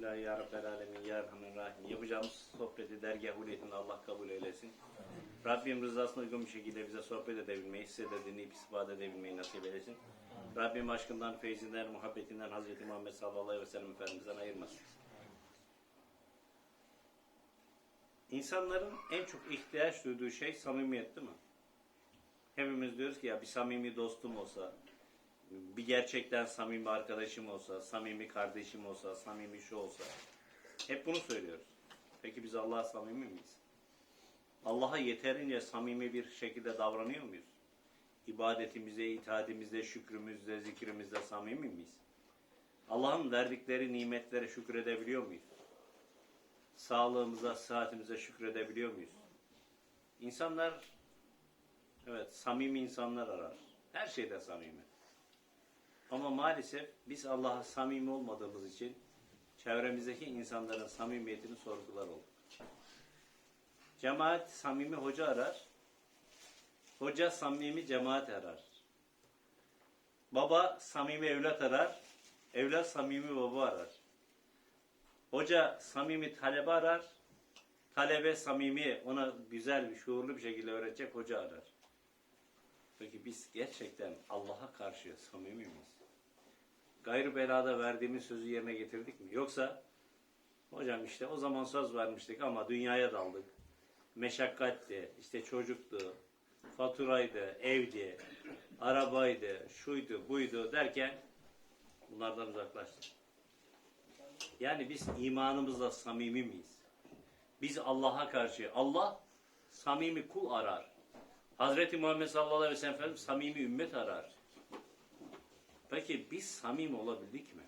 Bismillah ya Rabbel Alemin. Yapacağımız sohbeti dergah huliyetinde Allah kabul eylesin. Rabbim rızasına uygun bir şekilde bize sohbet edebilmeyi, size de dinleyip istifade edebilmeyi nasip eylesin. Rabbim aşkından, feyzinden, muhabbetinden Hazreti Muhammed sallallahu aleyhi ve sellem Efendimiz'den ayırmasın. İnsanların en çok ihtiyaç duyduğu şey samimiyet değil mi? Hepimiz diyoruz ki ya bir samimi dostum olsa, bir gerçekten samimi arkadaşım olsa, samimi kardeşim olsa, samimi şu olsa. Hep bunu söylüyoruz. Peki biz Allah'a samimi miyiz? Allah'a yeterince samimi bir şekilde davranıyor muyuz? İbadetimizde, itaadimizde, şükrümüzde, zikrimizde samimi miyiz? Allah'ın verdikleri nimetlere şükredebiliyor muyuz? Sağlığımıza, sıhhatimize şükredebiliyor muyuz? İnsanlar, evet samimi insanlar arar. Her şeyde samimi. Ama maalesef biz Allah'a samimi olmadığımız için çevremizdeki insanların samimiyetini sorgular olduk. Cemaat samimi hoca arar. Hoca samimi cemaat arar. Baba samimi evlat arar. Evlat samimi baba arar. Hoca samimi talebe arar. Talebe samimi ona güzel, şuurlu bir şekilde öğretecek hoca arar. Peki biz gerçekten Allah'a karşı samimi miyiz? Gayrı belada verdiğimiz sözü yerine getirdik mi? Yoksa hocam işte o zaman söz vermiştik ama dünyaya daldık. Meşakkatti, işte çocuktu, faturaydı, evdi, arabaydı, şuydu, buydu derken bunlardan uzaklaştık. Yani biz imanımızla samimi miyiz? Biz Allah'a karşı, Allah samimi kul arar. Hazreti Muhammed sallallahu aleyhi ve sellem samimi ümmet arar. Peki biz samimi olabildik mi?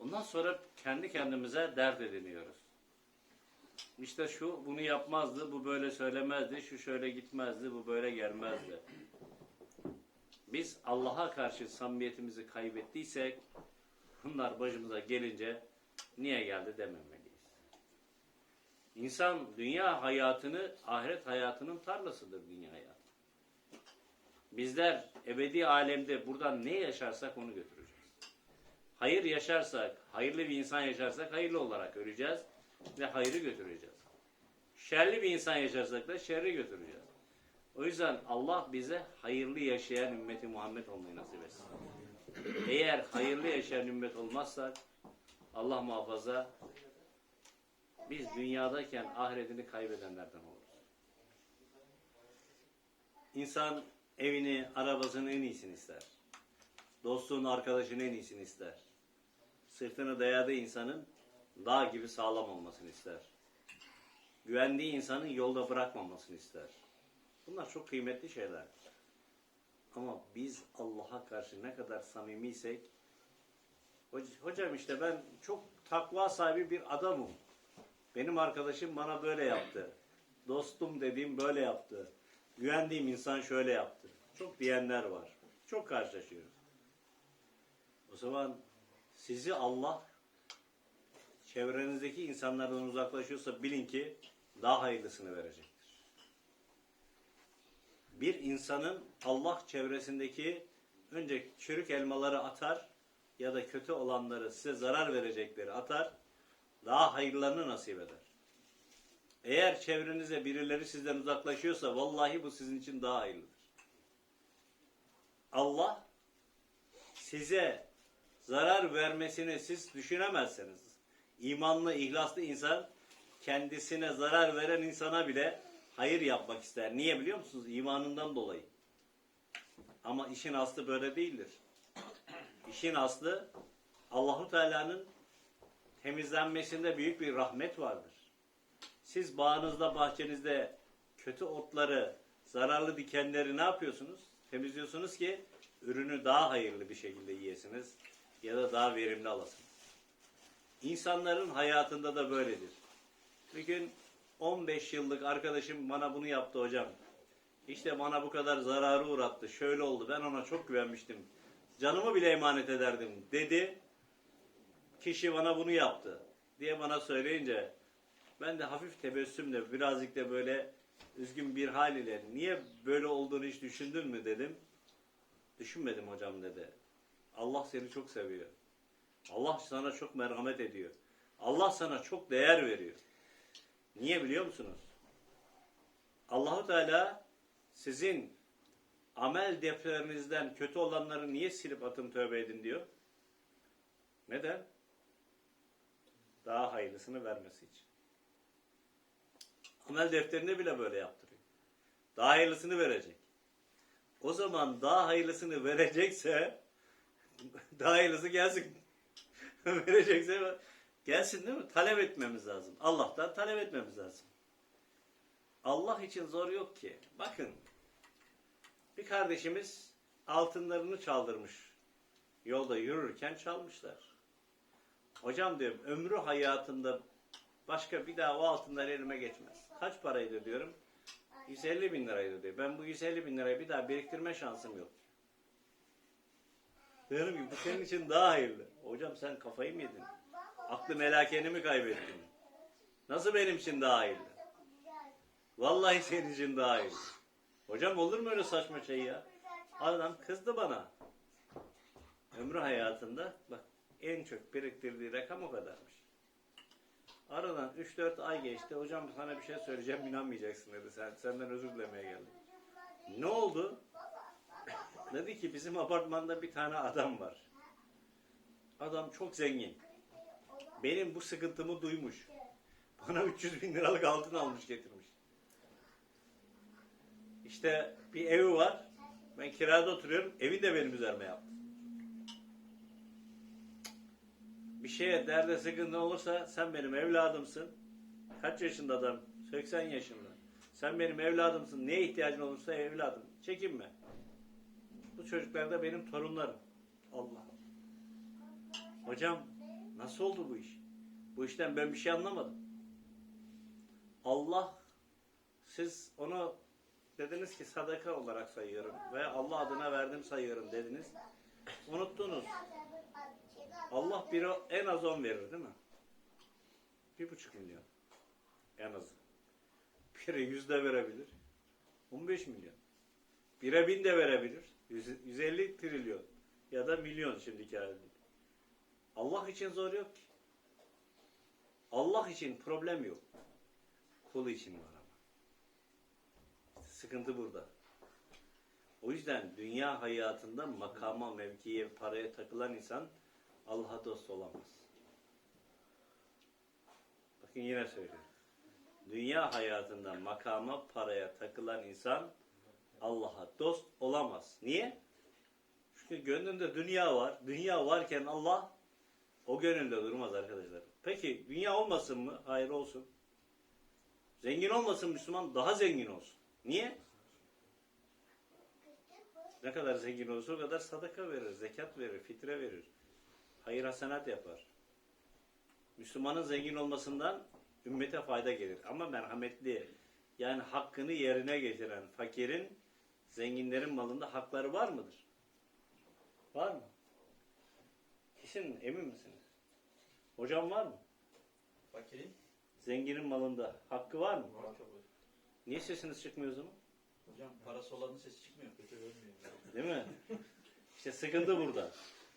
Ondan sonra kendi kendimize dert ediniyoruz. İşte şu bunu yapmazdı, bu böyle söylemezdi, şu şöyle gitmezdi, bu böyle gelmezdi. Biz Allah'a karşı samimiyetimizi kaybettiysek bunlar başımıza gelince niye geldi dememeliyiz. İnsan dünya hayatını ahiret hayatının tarlasıdır dünya hayatı. Bizler ebedi alemde buradan ne yaşarsak onu götüreceğiz. Hayır yaşarsak, hayırlı bir insan yaşarsak hayırlı olarak öleceğiz ve hayrı götüreceğiz. Şerli bir insan yaşarsak da şerri götüreceğiz. O yüzden Allah bize hayırlı yaşayan ümmeti Muhammed olmayı nasip etsin. Eğer hayırlı yaşayan ümmet olmazsak Allah muhafaza biz dünyadayken ahiretini kaybedenlerden oluruz. İnsan evini, arabasının en iyisini ister. Dostluğun, arkadaşının en iyisini ister. Sırtını dayadığı insanın dağ gibi sağlam olmasını ister. Güvendiği insanın yolda bırakmamasını ister. Bunlar çok kıymetli şeyler. Ama biz Allah'a karşı ne kadar samimiysek "Hoc- Hocam işte ben çok takva sahibi bir adamım. Benim arkadaşım bana böyle yaptı. Dostum dediğim böyle yaptı. Güvendiğim insan şöyle yaptı. Çok diyenler var. Çok karşılaşıyoruz. O zaman sizi Allah çevrenizdeki insanlardan uzaklaşıyorsa bilin ki daha hayırlısını verecektir. Bir insanın Allah çevresindeki önce çürük elmaları atar ya da kötü olanları size zarar verecekleri atar daha hayırlarını nasip eder. Eğer çevrenize birileri sizden uzaklaşıyorsa vallahi bu sizin için daha hayırlıdır. Allah size zarar vermesini siz düşünemezseniz imanlı, ihlaslı insan kendisine zarar veren insana bile hayır yapmak ister. Niye biliyor musunuz? İmanından dolayı. Ama işin aslı böyle değildir. İşin aslı Allahu Teala'nın temizlenmesinde büyük bir rahmet vardır. Siz bağınızda, bahçenizde kötü otları, zararlı dikenleri ne yapıyorsunuz? Temizliyorsunuz ki ürünü daha hayırlı bir şekilde yiyesiniz ya da daha verimli alasınız. İnsanların hayatında da böyledir. Bir gün 15 yıllık arkadaşım bana bunu yaptı hocam. İşte bana bu kadar zararı uğrattı. Şöyle oldu. Ben ona çok güvenmiştim. Canımı bile emanet ederdim dedi. Kişi bana bunu yaptı diye bana söyleyince ben de hafif tebessümle birazcık da böyle üzgün bir hal ile niye böyle olduğunu hiç düşündün mü dedim. Düşünmedim hocam dedi. Allah seni çok seviyor. Allah sana çok merhamet ediyor. Allah sana çok değer veriyor. Niye biliyor musunuz? Allahu Teala sizin amel defterinizden kötü olanları niye silip atın tövbe edin diyor? Neden? Daha hayırlısını vermesi için. Amel defterinde bile böyle yaptırıyor. Daha hayırlısını verecek. O zaman daha hayırlısını verecekse daha hayırlısı gelsin. verecekse gelsin değil mi? Talep etmemiz lazım. Allah'tan talep etmemiz lazım. Allah için zor yok ki. Bakın bir kardeşimiz altınlarını çaldırmış. Yolda yürürken çalmışlar. Hocam diyorum ömrü hayatında başka bir daha o altınlar elime geçmez. Kaç paraydı diyorum. 150 bin liraydı diyor. Ben bu 150 bin lirayı bir daha biriktirme şansım yok. Diyorum ki bu senin için daha hayırlı. Hocam sen kafayı mı yedin? Aklı melakeni mi kaybettin? Nasıl benim için daha hayırlı? Vallahi senin için daha hayırlı. Hocam olur mu öyle saçma şey ya? Adam kızdı bana. Ömrü hayatında bak en çok biriktirdiği rakam o kadarmış. Aradan 3-4 ay geçti. Hocam sana bir şey söyleyeceğim inanmayacaksın dedi. Sen, senden özür dilemeye geldim. Ne oldu? dedi ki bizim apartmanda bir tane adam var. Adam çok zengin. Benim bu sıkıntımı duymuş. Bana 300 bin liralık altın almış getirmiş. İşte bir evi var. Ben kirada oturuyorum. Evi de benim üzerime yaptı. Bir şeye derde sıkıntı olursa sen benim evladımsın. Kaç yaşında adam? 80 yaşında. Sen benim evladımsın. Neye ihtiyacın olursa evladım. Çekinme. Bu çocuklar da benim torunlarım. Allah. Hocam nasıl oldu bu iş? Bu işten ben bir şey anlamadım. Allah siz onu dediniz ki sadaka olarak sayıyorum ve Allah adına verdim sayıyorum dediniz. Unuttunuz. Allah bir en az 10 verir değil mi? Bir buçuk milyon. En az. Biri yüzde verebilir. 15 milyon. Bire bin de verebilir. Yüz- 150 trilyon. Ya da milyon şimdiki halde. Allah için zor yok ki. Allah için problem yok. Kul için var ama. Sıkıntı burada. O yüzden dünya hayatında makama, mevkiye, paraya takılan insan Allah'a dost olamaz. Bakın yine söylüyorum. Dünya hayatında makama, paraya takılan insan Allah'a dost olamaz. Niye? Çünkü gönlünde dünya var. Dünya varken Allah o gönülde durmaz arkadaşlar. Peki dünya olmasın mı? Hayır olsun. Zengin olmasın Müslüman daha zengin olsun. Niye? Ne kadar zengin olursa o kadar sadaka verir, zekat verir, fitre verir. Hayır hasenat yapar. Müslümanın zengin olmasından ümmete fayda gelir. Ama merhametli, yani hakkını yerine getiren fakirin, zenginlerin malında hakları var mıdır? Var mı? Kesin emin misiniz? Hocam var mı? Fakirin Zenginin malında hakkı var mı? var. Niye sesiniz çıkmıyor o zaman? Hocam parası olanın sesi çıkmıyor. Kötü görmüyor. Değil mi? İşte sıkıntı burada.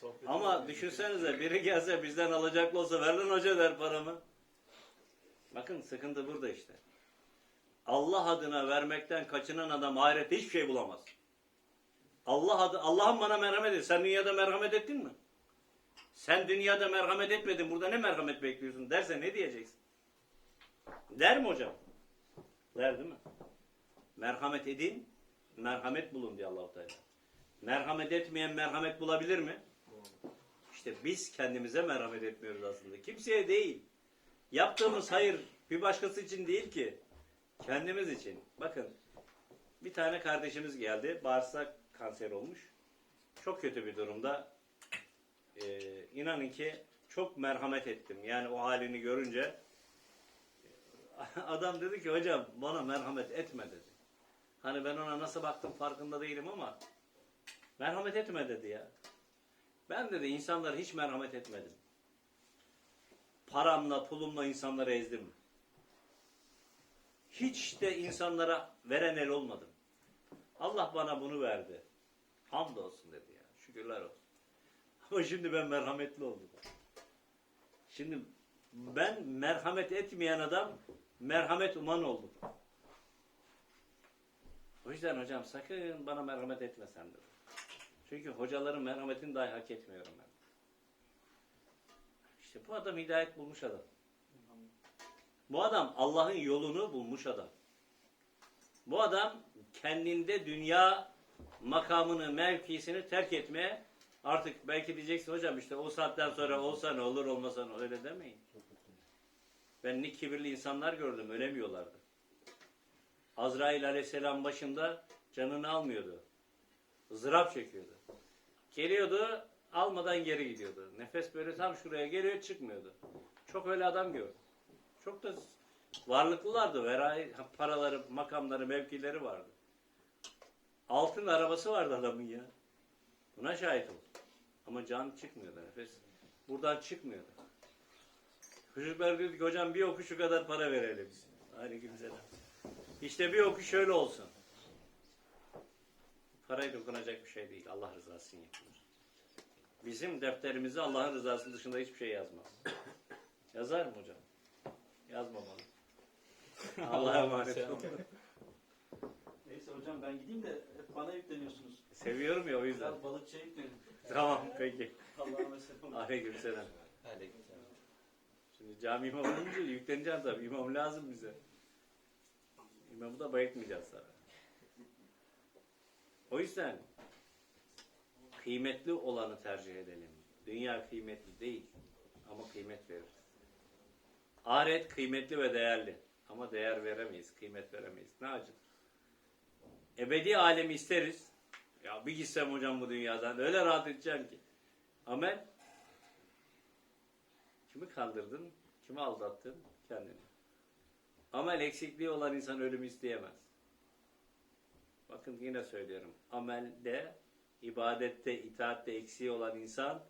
Sohbet Ama düşünsenize biri gelse bizden alacaklı olsa ver lan hoca der paramı. Bakın sıkıntı burada işte. Allah adına vermekten kaçınan adam ahirette hiçbir şey bulamaz. Allah adı Allah'ım bana merhamet et. Sen dünyada merhamet ettin mi? Sen dünyada merhamet etmedin. Burada ne merhamet bekliyorsun derse ne diyeceksin? Der mi hocam? Der değil mi? Merhamet edin, merhamet bulun diyor Allah-u Teala. Merhamet etmeyen merhamet bulabilir mi? İşte biz kendimize merhamet etmiyoruz aslında. Kimseye değil. Yaptığımız hayır bir başkası için değil ki. Kendimiz için. Bakın bir tane kardeşimiz geldi. Bağırsak kanseri olmuş. Çok kötü bir durumda. Ee, inanın ki çok merhamet ettim. Yani o halini görünce adam dedi ki hocam bana merhamet etme dedi. Hani ben ona nasıl baktım farkında değilim ama merhamet etme dedi ya. Ben dedi insanlara hiç merhamet etmedim. Paramla, pulumla insanları ezdim. Hiç de insanlara veren el olmadım. Allah bana bunu verdi. Hamdolsun dedi ya. Şükürler olsun. Ama şimdi ben merhametli oldum. Şimdi ben merhamet etmeyen adam merhamet uman oldum. O yüzden hocam sakın bana merhamet etme sen de. Çünkü hocaların merhametini dahi hak etmiyorum ben. İşte bu adam hidayet bulmuş adam. Bu adam Allah'ın yolunu bulmuş adam. Bu adam kendinde dünya makamını, mevkisini terk etmeye artık belki diyeceksin hocam işte o saatten sonra olsa ne olur olmasa ne olur." öyle demeyin. Ben ne kibirli insanlar gördüm ölemiyorlardı. Azrail aleyhisselam başında canını almıyordu. ızdırap çekiyordu. Geliyordu almadan geri gidiyordu. Nefes böyle tam şuraya geliyor çıkmıyordu. Çok öyle adam gördüm. Çok da varlıklılardı. Veray paraları, makamları, mevkileri vardı. Altın arabası vardı adamın ya. Buna şahit oldum. Ama can çıkmıyordu nefes. Buradan çıkmıyordu. Çocuklar diyordu ki hocam bir oku şu kadar para verelim. Aleykümselam. İşte bir oku şöyle olsun. Parayla dokunacak bir şey değil. Allah rızası için yapılır. Bizim defterimize Allah'ın rızası dışında hiçbir şey yazmaz. Yazar mı hocam? Yazmamalı. Allah'a emanet olun. Neyse hocam ben gideyim de hep bana yükleniyorsunuz. Seviyorum ya o yüzden. Biraz balıkçıya yüklenin. Tamam peki. Allah'a emanet olun. Aleykümselam. Aleykümselam. Şimdi cami imamı olunca yükleneceğim tabii. İmam lazım bize. İmamı da bayıltmayacağız tabii. O yüzden kıymetli olanı tercih edelim. Dünya kıymetli değil ama kıymet verir. Ahiret kıymetli ve değerli ama değer veremeyiz, kıymet veremeyiz. Ne acıdır. Ebedi alemi isteriz. Ya bir gitsem hocam bu dünyadan öyle rahat edeceğim ki. Amel Kimi kandırdın? Kimi aldattın? Kendini. Amel eksikliği olan insan ölümü isteyemez. Bakın yine söylüyorum. Amelde, ibadette, itaatte eksiği olan insan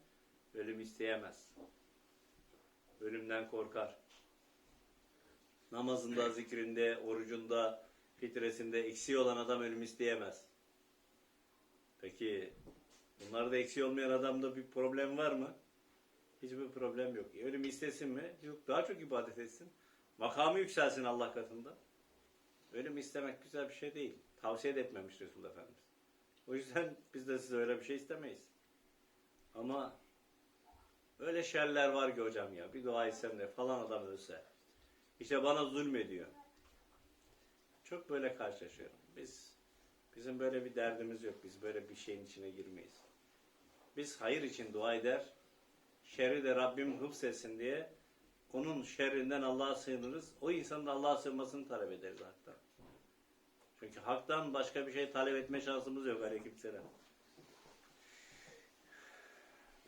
ölüm isteyemez. Ölümden korkar. Namazında, zikrinde, orucunda, fitresinde eksiği olan adam ölüm isteyemez. Peki bunlarda eksiği olmayan adamda bir problem var mı? Hiçbir problem yok. Ölüm istesin mi? Yok. Daha çok ibadet etsin. Makamı yükselsin Allah katında. Ölüm istemek güzel bir şey değil. Tavsiye de etmemiş Resul Efendimiz. O yüzden biz de size öyle bir şey istemeyiz. Ama öyle şerler var ki hocam ya. Bir dua etsem de falan adam ölse. İşte bana zulmediyor. Çok böyle karşılaşıyorum. Biz bizim böyle bir derdimiz yok. Biz böyle bir şeyin içine girmeyiz. Biz hayır için dua eder, şerri de Rabbim hıfzetsin diye onun şerrinden Allah'a sığınırız. O insanın da Allah'a sığınmasını talep ederiz hatta. Çünkü haktan başka bir şey talep etme şansımız yok. Aleykümselam.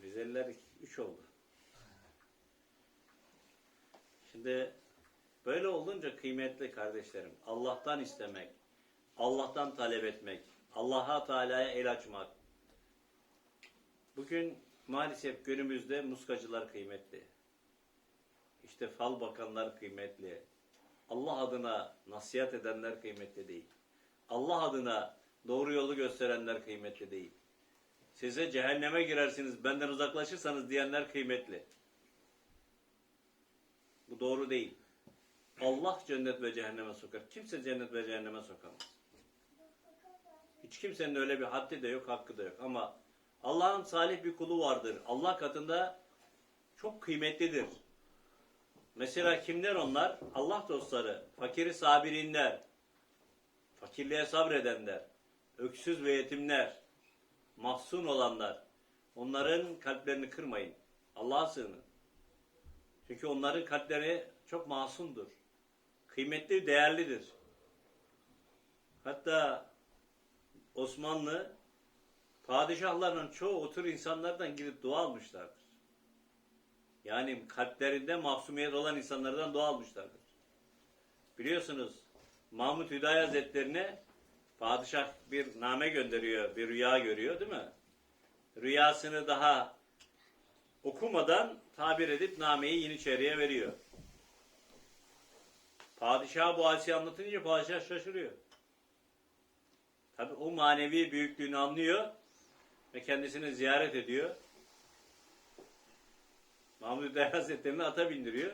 Rizeliler üç oldu. Şimdi böyle olunca kıymetli kardeşlerim, Allah'tan istemek, Allah'tan talep etmek, Allah'a Teala'ya el açmak. Bugün maalesef günümüzde muskacılar kıymetli. İşte fal bakanlar kıymetli. Allah adına nasihat edenler kıymetli değil. Allah adına doğru yolu gösterenler kıymetli değil. Size cehenneme girersiniz, benden uzaklaşırsanız diyenler kıymetli. Bu doğru değil. Allah cennet ve cehenneme sokar. Kimse cennet ve cehenneme sokamaz. Hiç kimsenin öyle bir haddi de yok, hakkı da yok. Ama Allah'ın salih bir kulu vardır. Allah katında çok kıymetlidir. Mesela kimler onlar? Allah dostları, fakiri sabirinler, fakirliğe sabredenler, öksüz ve yetimler, mahzun olanlar. Onların kalplerini kırmayın. Allah'a sığının. Çünkü onların kalpleri çok masumdur. Kıymetli, değerlidir. Hatta Osmanlı padişahların çoğu otur insanlardan gidip dua almışlardır. Yani kalplerinde mahsumiyet olan insanlardan dua almışlardır. Biliyorsunuz Mahmut Hüdayi Hazretlerine padişah bir name gönderiyor, bir rüya görüyor değil mi? Rüyasını daha okumadan tabir edip nameyi Yeniçeri'ye veriyor. Padişah bu hadisi anlatınca padişah şaşırıyor. Tabi o manevi büyüklüğünü anlıyor ve kendisini ziyaret ediyor. Mahmud Hüdayi Hazretleri'ni ata bindiriyor.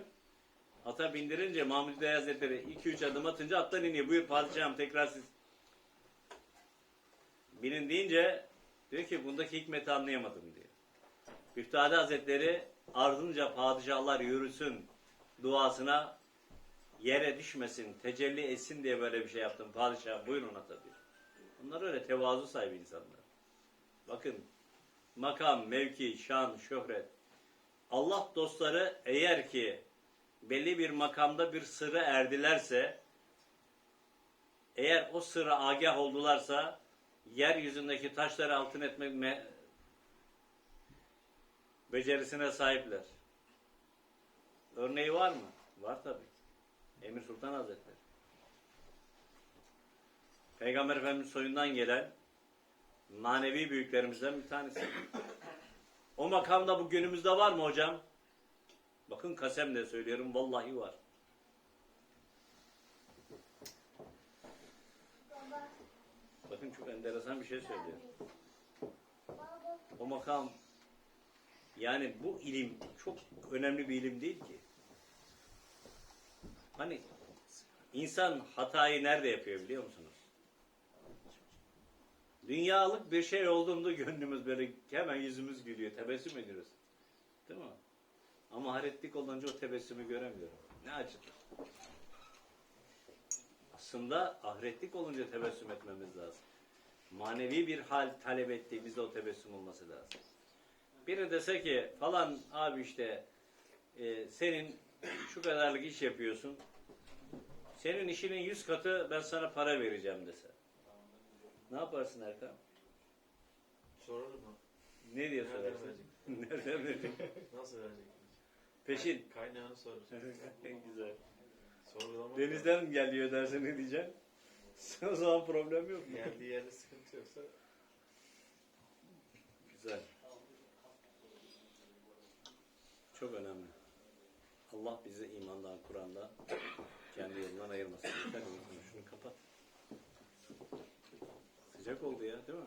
Ata bindirince Mahmud Hüdayi Hazretleri 2-3 adım atınca attan iniyor. Buyur padişahım tekrar siz. Binin deyince diyor ki bundaki hikmeti anlayamadım diyor. Üftade Hazretleri ardınca padişahlar yürüsün duasına yere düşmesin, tecelli etsin diye böyle bir şey yaptım. Padişah buyurun ata diyor. Bunlar öyle tevazu sahibi insanlar. Bakın makam, mevki, şan, şöhret. Allah dostları eğer ki belli bir makamda bir sırrı erdilerse eğer o sırra agah oldularsa yeryüzündeki taşları altın etmek me- becerisine sahipler. Örneği var mı? Var tabi. Emir Sultan Hazretleri. Peygamber Efendimiz soyundan gelen manevi büyüklerimizden bir tanesi. O makamda bu günümüzde var mı hocam? Bakın kasemle söylüyorum vallahi var. Bakın çok enteresan bir şey söylüyor. O makam yani bu ilim çok önemli bir ilim değil ki. Hani insan hatayı nerede yapıyor biliyor musunuz? Dünyalık bir şey olduğunda gönlümüz böyle hemen yüzümüz gülüyor, tebessüm ediyoruz. Değil mi? Ama haretlik olunca o tebessümü göremiyorum. Ne acıdır. Aslında ahiretlik olunca tebessüm etmemiz lazım. Manevi bir hal talep ettiğimizde o tebessüm olması lazım. Biri dese ki falan abi işte e, senin şu kadarlık iş yapıyorsun. Senin işinin yüz katı ben sana para vereceğim dese. Ne yaparsın Erkan? Sorarım mı? Ne diye sorarsın? Nereden verecek? Nasıl verecek? Peşin. Kaynağını sorarım. Güzel. Sorgulamak Denizden geliyor derse ne diyeceksin? o zaman problem yok mu? Geldiği yerde sıkıntı yoksa Güzel. Çok önemli. Allah bizi imandan, Kur'an'dan kendi yolundan ayırmasın. Şunu kapat. Sıcak oldu ya değil mi?